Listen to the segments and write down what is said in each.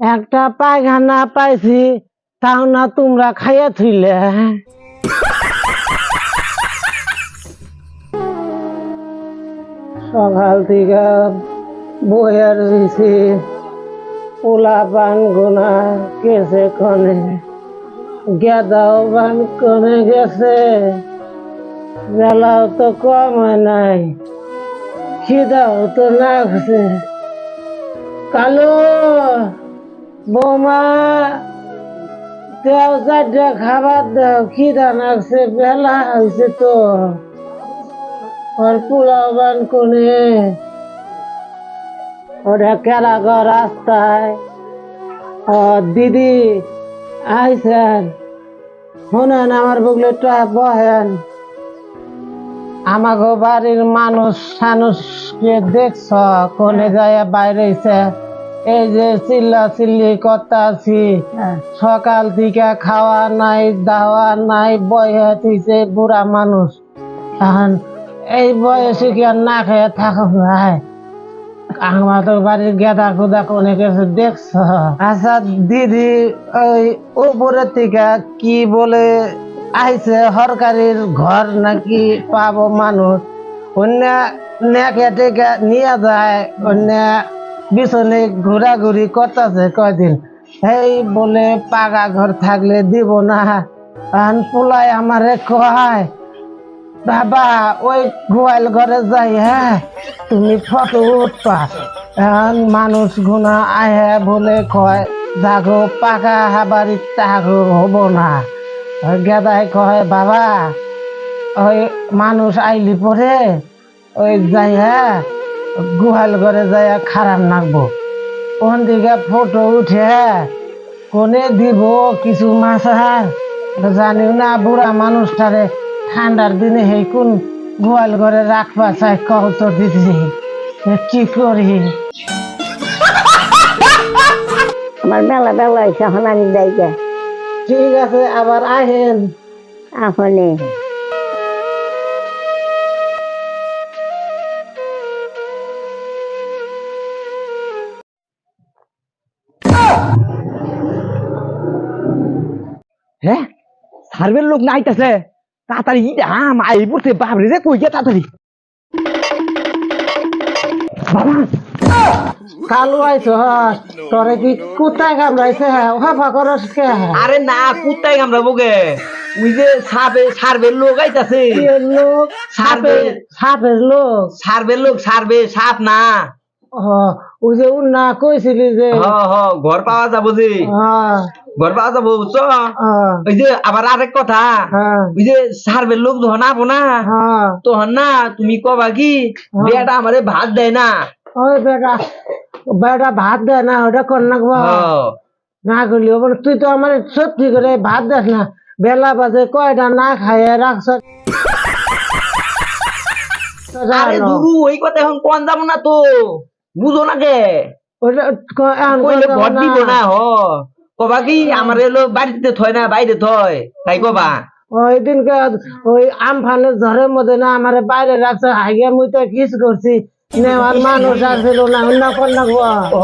একটা পায়খানা পাইছি, তাও না তোমরা খাইয়া থইলে। সকাল থেকে বইয়া রয়েছি পোলা পান গোনা গেছে কনে। গেদাও পান কনে গেছে, বেলাও তো কম হয় নাই, খিদাও তো লাগছে। কালো বৌমা, দেও চারটা খাবার দাও, খিদা লাগছে, বেলা হয়েছে তো। আর পোলাও বান কোনে ওটা কেলাগর রাস্তায়। ও দিদি, আইসেন। শুনেন আমার বুকলেটা বহেন। আমাগো বাড়ির মানুষ মানুষকে দেখছ, কোনে যায় বাইরে হইছে। এই যে চিল্লা চিল্লি করতে আছি সকাল থেকে খাওয়া নাই দাওয়া নাই বয়ে থইছে বুড়া মানুষ। এখন এই বয়সে কি আর না খেয়ে থাকো ভাই আমাদের বাড়ির গেদা গুদা কোনে গেছে দেখছ? আচ্ছা দিদি ওই উপরের থেকে কি বলে আইছে সরকারির ঘর নাকি পাবো মানুষ? অন্য নেকে টেকে নিয়ে যায় অন্য বিছনে ঘোরাঘুরি করতেছে কয়দিন। এই বলে পাকা ঘর থাকলে দিব না। আন পোলাই আমারে কয় বাবা, ওই গোয়াল ঘরে যাই হ্যাঁ? তুমি ফটো উঠবা। এখন মানুষ গুনা আহে বলে কয়, জাগো, পাকা হাবারি তাগো, হব না। গেদাই কয়, বাবা, ওই মানুষ আইলি পরে? ওই যাই হ্যাঁ? গোয়াল ঘরে যাই খারাপ নাকবো কোন দিকে ফটো উঠে কোনে দিব কিছু মাছ আর জানিও না বুড়া মানুষটারে ঠান্ডার দিনে সেই কোন গোয়াল ঘরে রাখবা চাই কহ তো দিদি কি করি? আমার মেলা বেলা হয়েছে এখন আমি যাই ঠিক আছে আবার আহেন। আপনি হ্যাঁ সার্ভের লোক না আইতাছে তাড়াতাড়ি আম আই পড়ছে বাবরে রে কই গে তাড়াতাড়ি? কালু আইছ তোরে কি কোথায় কামড়াইছে হাফা করস কে আরে না কুত্তাই আমরা বগে ওই যে সাবে সার্ভের লোক আইতাছে। লোক? সাপের সাপের লোক? সার্ভের লোক সার্ভে সাপ না। হ, যে উন্না কইছিলি যে ঘর পাওয়া যাব যে। হ্যাঁ, ঘর পাওয়া যাব বুঝছ? হ্যাঁ, ওই যে আবার আরেক কথা হ্যাঁ, ওই যে সার্ভের লোক যখন আবো না। তখন না তুমি কবা কি বেটা আমারে ভাত দেয় না। ওই বেটা বেটা ভাত দেয় না ওটা কর না। না করলি তুই তো আমার সত্যি করে ভাত দেস না। বেলা বাজে কয়টা না খাইয়ে রাখছ? আরে দুরু ওই কথা এখন কোন যাব না তো? বুঝো না কে? কইলে কথা দিব না হ। কবা কি আমার এলো বাড়িতে থয় না বাইরে থয়? তাই কবা? ওই দিনকে ওই আমফানের ঝড়ের মধ্যে না আমার বাইরে রাখছে হাইয়া মুই তো কিস করছি। নেওয়ার মানুষ আসছিল না অন্য না ও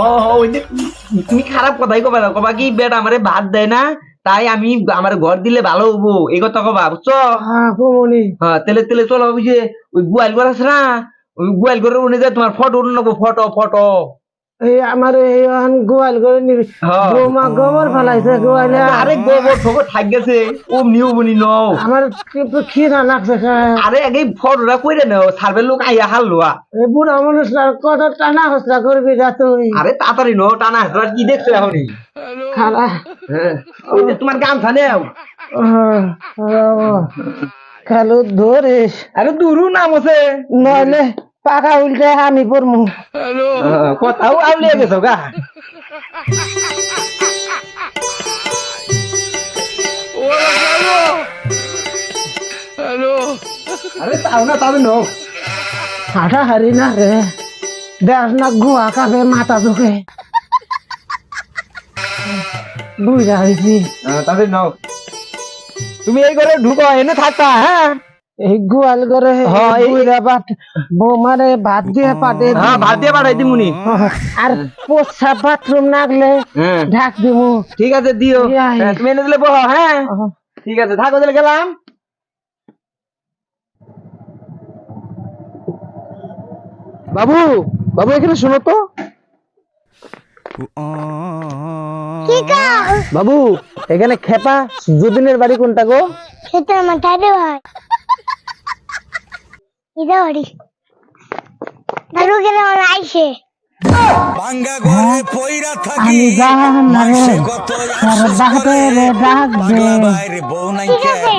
তুমি খারাপ কথাই কবা না কবা কি বেটা আমারে ভাত দেয় না তাই আমি আমার ঘর দিলে ভালো হব এই কথা কবা বুঝছ? হ্যাঁ হ্যাঁ তেলে তেলে চলো ওই যে ওই গোয়াল ঘর আছে না গোয়াল ঘরের উনি যায় তোমার ফটো উঠে নেব ফটো ফটো? এই আমার এই গোয়াল করে নিবি হ্যাঁ। বৌমা গোবর ফেলাইছে গোয়ালে। আরে গোবর ঠোকর থাক গেছে ও নিউ বনি নও। আমার কিন্তু খিদা লাগছে। আরে আগে ফটোটা কইরে নাও সার্ভের লোক আইয়া হালুয়া এই বুড়া মানুষরা কত টানা হসরা করবি যা তুই? আরে তাড়াতাড়ি নো টানা হাসরার কি দেখছ এখনই? খালা। হ্যাঁ। তোমার গামছা নেও। খালু ধরিস আরে দুরু নাম আছে। নইলে পাকা উল্টে আমি পড়মু। কথাও আউলিয়ে গেছো গা। আরে তাও না তাও নো। হাঁটা হারি না রে। দেখ না গুয়া কাকে মাথা ঢুকে বুঝা হয়েছি তাহলে নাও। তুমি এই ঘরে ঢুকো এনে থাকতা হ্যাঁ? এই গোয়াল ভাত বৌমারে ভাত দিয়ে পাঠে হ্যাঁ ভাত দিয়ে পাঠাই দিমুনি। আর প্রস্রাব বাথরুম নাগলে হ্যাঁ। ঢাক দিমু। ঠিক আছে দিও। হ্যাঁ, তুমি এনে দিলে বহ হ্যাঁ? ঠিক আছে থাকো তাহলে গেলাম। বাবু বাবু এখানে শোনো তো। বাবু এখানে খেপা যুদিনের বাড়ি কোনটা গো? সেটা আমার দাদু ইদা বাড়ি। দাদু গেলে আমার আইসে ভাঙ্গা ঘরে পয়রা থাকি মাসে কত তার বাপেরে ডাক দে বাইরে বউ নাই ঠিক আছে।